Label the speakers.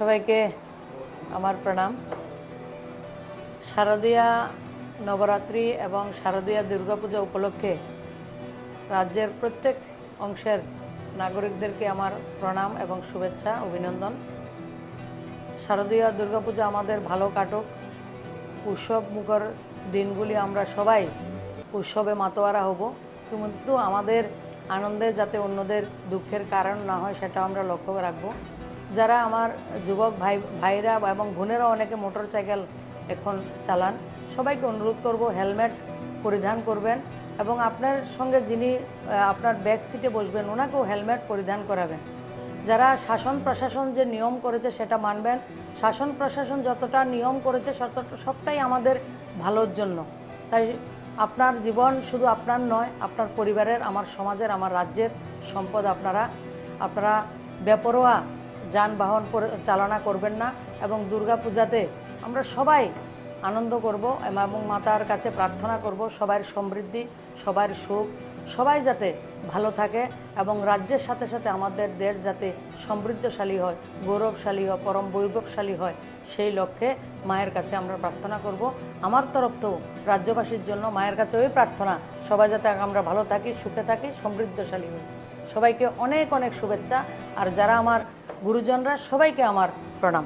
Speaker 1: সবাইকে আমার প্রণাম। শারদীয়া নবরাত্রি এবং শারদীয়া দুর্গাপূজা উপলক্ষে রাজ্যের প্রত্যেক অংশের নাগরিকদেরকে আমার প্রণাম এবং শুভেচ্ছা, অভিনন্দন। শারদীয়া দুর্গাপূজা আমাদের ভালো কাটুক। উৎসব মুখর দিনগুলি আমরা সবাই উৎসবে মাতোয়ারা হব। কিন্তু আমাদের আনন্দে যাতে অন্যদের দুঃখের কারণ না হয় সেটা আমরা লক্ষ্য রাখব। যারা আমার যুবক ভাই, ভাইরা এবং বোনেরা অনেকে মোটর সাইকেল এখন চালান, সবাইকে অনুরোধ করব হেলমেট পরিধান করবেন এবং আপনার সঙ্গে যিনি আপনার ব্যাক সিটে বসবেন, ওনাকেও হেলমেট পরিধান করাবেন। যারা শাসন প্রশাসন যে নিয়ম করেছে সেটা মানবেন। শাসন প্রশাসন যতটা নিয়ম করেছে সবটাই আমাদের ভালোর জন্য। তাই আপনার জীবন শুধু আপনার নয়, আপনার পরিবারের, আমার সমাজের, আমার রাজ্যের সম্পদ আপনারা আপনারা বেপরোয়া যানবাহন চালনা করবেন না এবং দুর্গা পূজাতে আমরা সবাই আনন্দ করব এবং মাতার কাছে প্রার্থনা করব সবার সমৃদ্ধি সবার সুখ, সবাই যাতে ভালো থাকে এবং রাজ্যের সাথে সাথে আমাদের দেশ যাতে সমৃদ্ধশালী হয়, গৌরবশালী হয়, পরম বৈভবশালী হয়, সেই লক্ষ্যে মায়ের কাছে আমরা প্রার্থনা করব। আমার তরফ তো রাজ্যবাসীর জন্য মায়ের কাছে ওই প্রার্থনা, সবাই যাতে আমরা ভালো থাকি, সুখে থাকি, সমৃদ্ধশালী হই। সবাইকে অনেক অনেক শুভেচ্ছা। আর যারা আমার গুরুজনরা সবাইকে আমার প্রণাম।